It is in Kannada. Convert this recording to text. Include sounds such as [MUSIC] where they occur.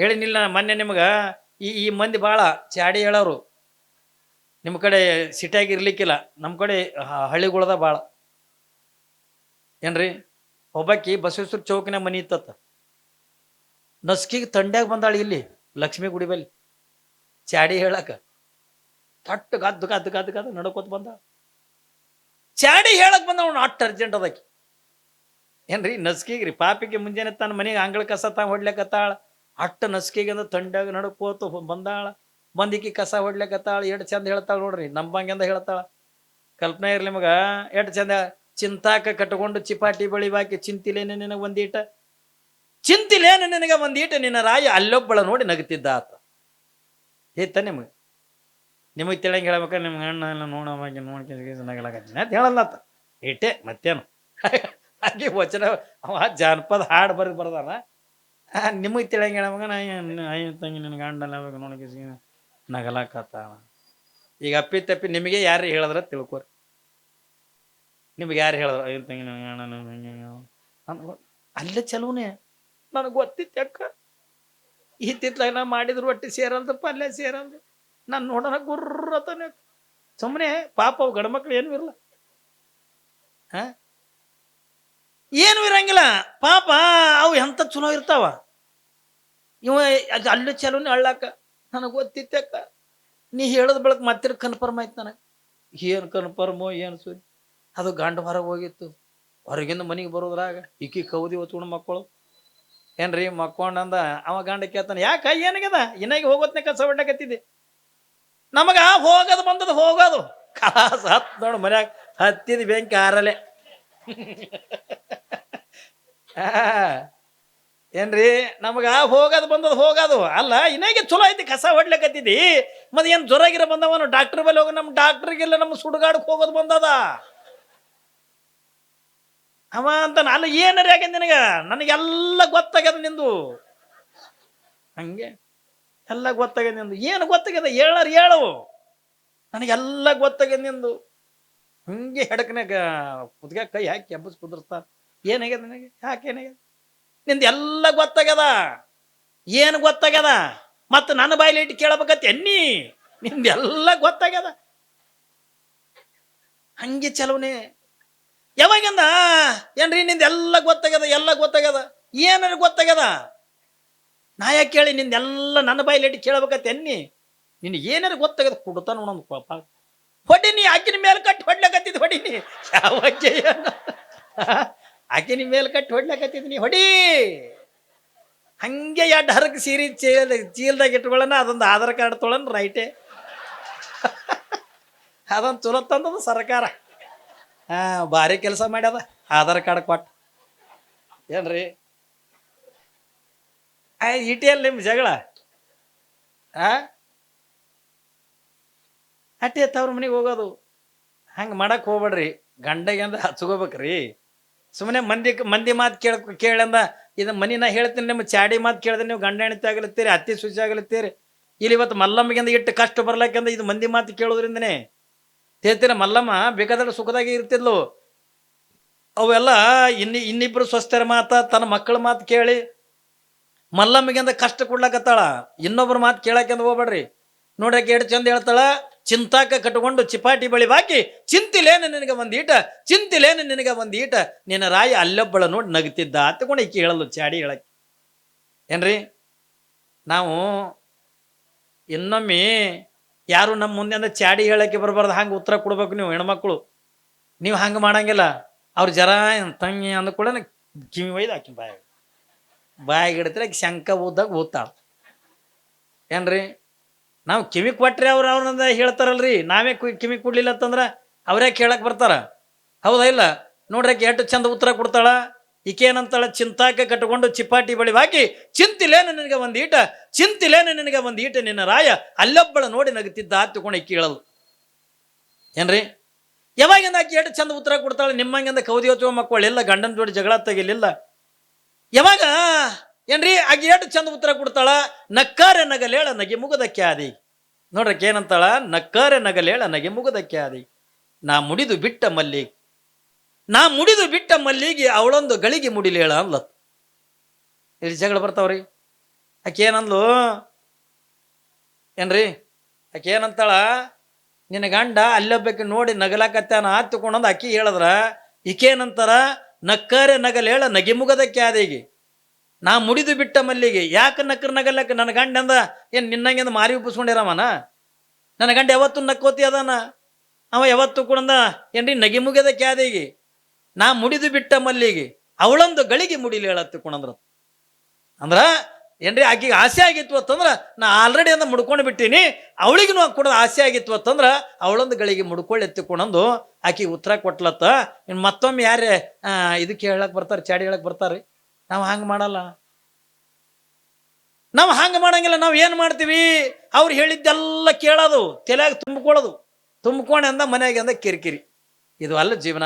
ಹೇಳಿನಿಲ್ಲ ಮೊನ್ನೆ ನಿಮ್ಗೆ, ಈ ಈ ಮಂದಿ ಭಾಳ ಚಾಡಿ ಹೇಳೋರು. ನಿಮ್ಮ ಕಡೆ ಸಿಟಿಯಾಗಿ ಇರ್ಲಿಕ್ಕಿಲ್ಲ ನಮ್ಮ ಕಡೆ ಹಳ್ಳಿಗಳದ ಭಾಳ ಏನ್ರಿ? ಒಬ್ಬಾಕಿ ಬಸವೇಶ್ವರ ಚೌಕಿನ ಮನಿ ಇತ್ತತ್ತ. ನಸ್ಕಿಗೆ ತಂಡ್ಯಾಗ ಬಂದಾಳೆ ಇಲ್ಲಿ, ಲಕ್ಷ್ಮೀ ಗುಡಿ ಬಲ್ಲಿ. ಚಾಡಿ ಹೇಳಕ. ತಟ್ಟು ಗದ್ದು ಗದ್ದು ಗದ್ದು ಗದ್ದು ನಡ್ಕೋತ ಬಂದ. ಚಾಡಿ ಹೇಳಕ್ ಬಂದ ಅವ್ನು ಅಷ್ಟು ಅರ್ಜೆಂಟ್ ಅದಕ್ಕೆ ಏನ್ರಿ ನಸ್ಕಿಗೆ ರೀ ಪಾಪಿಗೆ ಮುಂಜಾನೆ ತನ್ನ ಮನೆಗೆ ಅಂಗಳ ಕಸ ತಾ ಹೊಡ್ಲಿಕತ್ತಾಳ ಅಟ್ಟು ನಸ್ಕಿಗಿಂದ ತಂಡಾಗ ನಡ್ಕೋತ ಬಂದಾಳ. ಬಂದಿಕ್ಕಿ ಕಸ ಹೊಡ್ಲಿಕತ್ತಾಳ, ಎಷ್ಟು ಚಂದ ಹೇಳ್ತಾಳ ನೋಡ್ರಿ, ನಂಬಂಗೆಂದ ಹೇಳ್ತಾಳ. ಕಲ್ಪನೆ ಇರ್ಲಿ ನಿಮಗ ಎಷ್ಟು ಚಂದ ಚಿಂತಾಕ ಕಟ್ಕೊಂಡು ಚಿಪಾಟಿ ಬಳಿ ಬಾಕಿ, ಚಿಂತಿಲೇನೆ ನಿನಗೆ ಒಂದೀಟ? ಚಿಂತಿಲೇನೆ ನಿನಗೆ ಒಂದೀಟ? ನಿನ್ನ ರಾಯ ಅಲ್ಲೊಬ್ಬಳ ನೋಡಿ ನಗುತ್ತಿದ್ದ ಆತ. ಹೇತ ನಿಮಗೆ ನಿಮಗೆ ತಿಳಂಗೆ ಹೇಳ್ಬೇಕಾರೆ ನಿಮ್ಗೆ ಅಣ್ಣ ಎಲ್ಲ ನೋಡೋವಾಗಿ ನೋಡ್ಕೊಂಡು ನಗಲಾಕತ್ತೀನಿ ಅಂತ ಹೇಳಲ್ಲ ಇಟ್ಟೆ ಮತ್ತೇನು? [LAUGHS] ಹಾಗೆ ವಚನ, ಅವ ಜಾನಪದ ಹಾಡು ಬರ್ದು ಬರ್ದಾನ. ನಿಮಗೆ ತಿಳಂಗೆ ಹೇಳ್ಬೇಕ ನಾ ತಂಗಿ ನಿನಗೆ ಗಂಡಲ್ಲ ಅವಾಗ ನೋಡಕ್ಕೆ ನಗಲಾಕತ್ತಾವ ಈಗ ಅಪ್ಪಿ ತಪ್ಪಿ ನಿಮಗೆ ಯಾರು ಹೇಳದ್ರ ತಿಳ್ಕೊರಿ. ನಿಮ್ಗೆ ಯಾರು ಹೇಳಿದ್ರು ಅಯ್ಯ ತಂಗಿ ಗಂಡ ಅಂದ್- ಅಲ್ಲೇ ಚಲೋನೇ. ನನಗೆ ಗೊತ್ತಿತ್ತು ಅಕ್ಕ ಇತ್ತಿತ್ಲಾಗ ನಾ ಮಾಡಿದ್ರು ಒಟ್ಟಿ ಸೇರಲ್ದಪ್ಪ ಪಲ್ಯ ಸೇರಲ್ದು. ನಾನು ನೋಡೋಣ ಗುರ್ರತಾನೆ. ಸುಮ್ಮನೆ ಪಾಪ ಅವು ಗಂಡ್ಮಕ್ಳು ಏನೂ ಇರಲ್ಲ ಹಾ? ಏನು ಇರಂಗಿಲ್ಲ. ಪಾಪ ಅವು ಎಂತ ಚಲೋ ಇರ್ತಾವ? ಇವ ಅಲ್ಲೂ ಚಲೋನೆ ಅಳ್ಳಾಕ. ನನಗೆ ಗೊತ್ತಿತ್ತಕ್ಕ ನೀ ಹೇಳಿದ ಬೆಳಕ್ ಮತ್ತೆ ಕನ್ಫರ್ಮ್ ಆಯ್ತು ನನಗೆ. ಏನು ಕನ್ಫರ್ಮೋ ಏನು ಸುರಿ? ಅದು ಗಂಡ ಹೊರಗೆ ಹೋಗಿತ್ತು. ಹೊರಗಿಂದ ಮನೆಗೆ ಬರೋದ್ರಾಗ ಇಕ್ಕಿ ಕೌದಿ ಹೊತ್ಕೊಂಡು ಮಕ್ಕಳು. ಏನ್ರಿ ಮಕ್ಕೊಂಡಂದ ಅವ ಗಂಡ ಕೇಳ್ತಾನೆ, ಯಾಕ ಏನಾಗ್ಯದ? ಇನ್ನಾಗಿ ಹೋಗೋತ್ನೆ ಕಸ ನಮಗೆ ನಮಗ ಹೋಗೋದು ಬಂದದ, ಹೋಗೋದು. ಕಾಸ ಹತ್ ನೋಡು ಮನ್ಯಾಗ ಹತ್ತಿದ ಬೆಂಕಿ ಆರಲೆ ಏನ್ರಿ? ನಮಗ ಹೋಗೋದು ಬಂದದ ಹೋಗೋದು. ಅಲ್ಲ, ಇನ್ನಾಗೆ ಚಲೋ ಐತಿ, ಕಸ ಹೊಡ್ಲಿಕತ್ತಿದ್ದಿ ಮತ್ತೆ ಏನು ಜ್ವರಾಗಿರ ಬಂದವನು ಡಾಕ್ಟರ್ ಬಲ್ಲಿ ಹೋಗಿ ನಮ್ಮ ಡಾಕ್ಟ್ರಿಗೆಲ್ಲ ನಮ್ಮ ಸುಡುಗಾಡಕ್ಕೆ ಹೋಗೋದು ಬಂದದ? ಅವ ಅಂತ ನಾನು ಏನರಿ ಆಗ್ಯದ ನಿನಗ? ನನಗೆಲ್ಲ ಗೊತ್ತಾಗ್ಯದ ನಿಂದು. ಹಂಗೆ? ಎಲ್ಲ ಗೊತ್ತಾಗ್ಯದ ನಿಂದು. ಏನು ಗೊತ್ತಾಗ್ಯದ? ಹೇಳಾರ ಹೇಳು. ನನಗೆಲ್ಲ ಗೊತ್ತಾಗ್ಯದ ನಿಂದು. ಹಂಗೆ ಹೆಡಕನಾಗ ಕುದ್ಗ ಕೈ ಹಾಕಿ ಎಬ್ಬಸ್ ಕುದುರ್ತಾ ಏನಾಗ್ಯದ ನನಗೆ? ಯಾಕೆ ಏನಾಗ್ಯದ? ನಿಂದು ಎಲ್ಲ ಗೊತ್ತಾಗ್ಯದ? ಏನು ಗೊತ್ತಾಗ್ಯದ? ಮತ್ತು ನನ್ನ ಬಾಯಲ್ಲಿ ಇಟ್ಟು ಕೇಳಬೇಕತ್ತೆ ಎನ್ನಿ? ನಿಂದು ಎಲ್ಲ ಗೊತ್ತಾಗ್ಯದ? ಹಂಗೆ ಚಲವನೆ ಯಾವಾಗಿಂದ? ಏನ್ರಿ ನಿಂದೆಲ್ಲ ಗೊತ್ತಾಗ್ಯದ, ಎಲ್ಲ ಗೊತ್ತಾಗ್ಯದ? ಏನಾರು ಗೊತ್ತಾಗ್ಯದ? ನಾ ಯಾಕೆ ಕೇಳಿ ನಿಂದೆಲ್ಲ ನನ್ನ ಬಾಯಲ್ಲಿ ಇಟ್ಟು ಕೇಳಬೇಕತ್ತೆ ಎನ್ನಿ? ನಿನ್ ಏನಾರು ಗೊತ್ತಾಗ್ಯದ? ಕೊಡ್ತಾನ ಒಂದೊಂದು ಪಾಪ ಹೊಡಿನಿ ಅಕ್ಕಿನ ಮೇಲೆ ಕಟ್ಟಿ ಹೊಡ್ಲಕತ್ತಿದ್ ಹೊಡಿನಿ. ಯಾವ ನಿಮ್ಮ ಮೇಲೆ ಕಟ್ಟಿ ಹೊಡ್ಲಕತ್ತಿದ್ ಹೊಡಿ! ಹಂಗೆ ಎರಡು ಹರಕ್ ಸೀರೆ ಚೀಲ ಚೀಲ್ದಾಗ ಇಟ್ಕೊಳ್ಳೋಣ ಅದೊಂದು ಆಧಾರ್ ಕಾರ್ಡ್ ತೊಗೊಳನ್ ರೈಟೇ. [LAUGHS] ಅದೊಂದು ಚಲೋ ಸರ್ಕಾರ. ಹಾ, ಭಾರಿ ಕೆಲಸ ಮಾಡ್ಯದ, ಆಧಾರ್ ಕಾರ್ಡ್ ಕೊಟ್ಟು. ಏನ್ರಿ? ಇಟಿ ಇಟಿಯಲ್ಲಿ ನಿಮ್ಮ ಜಗಳ? ಆ? ಅಟ್ಟಿ ತವ್ರ ಮನೆಗೆ ಹೋಗೋದು. ಹಂಗೆ ಮಾಡಕ್ಕೆ ಹೋಗ್ಬೇಡ್ರಿ. ಗಂಡಗೆ ಅಂದ್ರೆ ಹಚ್ಕೋಬೇಕ್ರಿ ಸುಮ್ಮನೆ ಮಂದಿ ಮಂದಿ ಮಾತು ಕೇಳ ಕೇಳಂದ, ಇದು ಮನಿ ನಾ ಹೇಳ್ತೀನಿ ನಿಮ್ಮ ಚಾಡಿ ಮಾತು ಕೇಳಿದ್ರೆ ನೀವು ಗಂಡ ಹೆಣ್ತಿ ಆಗಲತ್ತೀರಿ, ಅತ್ತಿ ಶುಚಿ ಆಗಲತ್ತೀರಿ. ಇಲ್ಲಿ ಇವತ್ತು ಮಲ್ಲಮ್ಮಗಿಂದ ಇಟ್ಟು ಕಷ್ಟ ಬರ್ಲಕ್ಕಂದ ಇದು ಮಂದಿ ಮಾತು ಕೇಳೋದ್ರಿಂದನೇ. ಹೇಳ್ತೀರ ಮಲ್ಲಮ್ಮ ಬೇಕಾದ್ರೆ ಸುಖದಾಗಿ ಇರ್ತಿದ್ಲು. ಅವೆಲ್ಲ ಇನ್ನಿ ಇನ್ನಿಬ್ರು ಸ್ವಸ್ಥರ ಮಾತ, ತನ್ನ ಮಕ್ಕಳ ಮಾತು ಕೇಳಿ ಮಲ್ಲಮ್ಮಗಿಂದ ಕಷ್ಟ ಕೊಡ್ಲಕತ್ತಾಳ. ಇನ್ನೊಬ್ರ ಮಾತು ಕೇಳಕ್ಕೆಂದು ಹೋಗ್ಬೇಡ್ರಿ. ನೋಡಕ್ಕೆ ಎಷ್ಟು ಚಂದ ಹೇಳ್ತಾಳ ಚಿಂತಾಕ ಕಟ್ಕೊಂಡು ಚಿಪಾಟಿ ಬಳಿ ಬಾಕಿ, ಚಿಂತಿಲೇನು ನಿನಗೆ ಒಂದು ಈಟ, ಚಿಂತಿಲೇನು ನಿನಗೆ ಒಂದು ಈಟ, ನಿನ್ನ ರಾಯ ಅಲ್ಲೊಬ್ಬಳ ನೋಡಿ ನಗ್ತಿದ್ದ, ಅತ್ಕೊಂಡು ಈಕೆ ಹೇಳಲು ಚಾಡಿ ಹೇಳಕ್ಕೆ. ಏನ್ರಿ? ನಾವು ಇನ್ನೊಮ್ಮೆ ಯಾರು ನಮ್ಮ ಮುಂದೆ ಅಂದ್ರೆ ಚಾಡಿ ಹೇಳಕ್ಕೆ ಬರಬಾರ್ದು, ಹಂಗೆ ಉತ್ತರ ಕೊಡ್ಬೇಕು ನೀವು ಹೆಣ್ಮಕ್ಳು. ನೀವು ಹಂಗೆ ಮಾಡಂಗಿಲ್ಲ. ಅವ್ರು ಜರ ತಂಗಿ ಅಂದ ಕೂಡ ಕಿವಿ ಒಯ್ದು ಹಾಕಿ ಬಾಯಾಗ. ಬಾಯಿಗೆ ಹಿಡಿದ್ರೆ ಶಂಕ ಓದ್ದಾಗ ಓದ್ತಾಳ ಏನ್ರಿ? ನಾವು ಕಿವಿ ಕೊಟ್ರೆ ಅವ್ರು ಅವ್ರನ್ನ ಹೇಳ್ತಾರಲ್ರಿ, ನಾವೇ ಕಿವಿ ಕೊಡ್ಲಿಲ್ಲ ಅಂತಂದ್ರೆ ಅವರೇ ಕೇಳಕ್ ಬರ್ತಾರ. ಹೌದಾ ಇಲ್ಲ? ನೋಡ್ರಕ್ಕೆ ಎಷ್ಟು ಚಂದ ಉತ್ತರ ಕೊಡ್ತಾಳ. ಈಕೇನಂತಾಳ? ಚಿಂತಾಕ ಕಟ್ಟಿಕೊಂಡು ಚಿಪಾಟಿ ಬಳಿ ಹಾಕಿ, ಚಿಂತಿಲೇನು ನಿನಗೆ ಒಂದು ಈಟ? ಚಿಂತಿಲೇನು ನಿನಗೆ ಒಂದು ಈಟ ನಿನ್ನ ರಾಯ? ಅಲ್ಲೊಬ್ಬಳ ನೋಡಿ ನಗುತ್ತಿದ್ದ ಹತ್ತುಕೊಂಡು ಕೇಳಲು. ಏನ್ರಿ? ಯಾವಾಗಿಂದ ಆಕೆ ಎಷ್ಟು ಚಂದ ಉತ್ತರ ಕೊಡ್ತಾಳೆ? ನಿಮ್ಮಂಗಿಂದ ಕೌದಿ ಹೊಚ್ಚುವ ಮಕ್ಕಳು ಇಲ್ಲ ಗಂಡನ ಜೋಡಿ ಜಗಳ ತೆಗಿಲಿಲ್ಲ. ಯಾವಾಗ ಏನ್ರಿ? ಆಕೆ ಎಷ್ಟು ಚಂದ ಉತ್ತರ ಕೊಡ್ತಾಳ? ನಕ್ಕಾರೆ ನಗಲೇಳ ನಗೆ ಮುಗದಕ್ಕೆ ಆದಿ ನೋಡ್ರಕ್ಕೆ ಏನಂತಾಳ? ನಕ್ಕಾರೆ ನಗಲೇಳ ನಗೆ ಮುಗದಕ್ಕೆ ಆದಿ ನಾ ಮುಡಿದು ಬಿಟ್ಟ ಮಲ್ಲಿಗೆ. ನಾ ಮುಡಿದು ಬಿಟ್ಟ ಮಲ್ಲಿಗೆ ಅವಳೊಂದು ಗಳಿಗೆ ಮುಡಿಲೇಳ ಅನ್ಲತ್ ಇಲ್ಲಿ ಜಗಳ ಬರ್ತಾವ್ರಿ. ಆಕೆ ಏನಂದ್ಲು? ಏನ್ರಿ? ಆಕೆ ಏನಂತಾಳ? ನಿನ್ನ ಗಂಡ ಅಲ್ಲೊಬ್ಬಕ್ಕೆ ನೋಡಿ ನಗಲಾಕತ್ತಾನ ಹತ್ತುಕೊಂಡಂದು ಆಕಿ ಹೇಳಿದ್ರ, ಈಕೇನಂತಾರ? ನಕ್ಕರೆ ನಗಲೇಳ ನಗೆ ಮುಗದಕ್ಕೆ ಕ್ಯಾದಿಗೆ. ನಾ ಮುಡಿದು ಬಿಟ್ಟ ಮಲ್ಲಿಗೆ, ಯಾಕೆ ನಕ್ರ ನಗಲಕ್ಕ? ನನ್ನ ಗಂಡ ಅಂದ, ಏನು ನಿನ್ನಂಗೆಂದ ಮಾರಿ ಉಪ್ಪಿಸ್ಕೊಂಡಿರಮ್ಮನ ನನ್ನ ಗಂಡ ಯಾವತ್ತು ನಕ್ಕೋತಿ ಅದಾನ ಅವ ಯಾವತ್ತು ಕುಣಂದ ಏನ್ರಿ ನಗಿ ಮುಗಿದ ಕ್ಯಾದಿಗೆ? ನಾ ಮುಡಿದು ಬಿಟ್ಟ ಮಲ್ಲಿಗೆ, ಅವಳೊಂದು ಗಳಿಗೆ ಮುಡಿಲಿ ಹೇಳತ್ತು ಕುಣಂದ್ರ ಅಂದ್ರ. ಏನ್ರಿ ಆಕೆಗೆ ಆಸೆ ಆಗಿತ್ತು ಅಂತಂದ್ರ, ನಾ ಆಲ್ರೆಡಿ ಅಂದ ಮುಡ್ಕೊಂಡು ಬಿಟ್ಟೀನಿ ಅವಳಿಗೂ ಕೂಡ ಆಸೆ ಆಗಿತ್ತು ಅಂತಂದ್ರ, ಅವಳೊಂದು ಗಳಿಗೆ ಮುಡ್ಕೊಳ್ಳಿ ಎತ್ತಿಕೊಂಡಂದು ಆಕೆಗೆ ಉತ್ತರ ಕೊಟ್ಲತ್ತ. ಇನ್ನು ಮತ್ತೊಮ್ಮೆ ಯಾರೇ ಇದಕ್ಕೆ ಹೇಳಕ್ ಬರ್ತಾರೆ, ಚಾಡಿ ಹೇಳಕ್ ಬರ್ತಾರೆ ನಾವು ಹಂಗೆ ಮಾಡಲ್ಲ. ನಾವು ಹಂಗೆ ಮಾಡಂಗಿಲ್ಲ, ನಾವು ಏನು ಮಾಡ್ತೀವಿ? ಅವ್ರು ಹೇಳಿದ್ದೆಲ್ಲ ಕೇಳೋದು, ತಲೆಯಾಗ ತುಂಬಿಕೊಳ್ಳೋದು. ತುಂಬಿಕೊಂಡೆ ಅಂದ, ಮನೆಯಾಗೆ ಅಂದ ಕಿರಿಕಿರಿ. ಇದು ಅಲ್ಲ ಜೀವನ.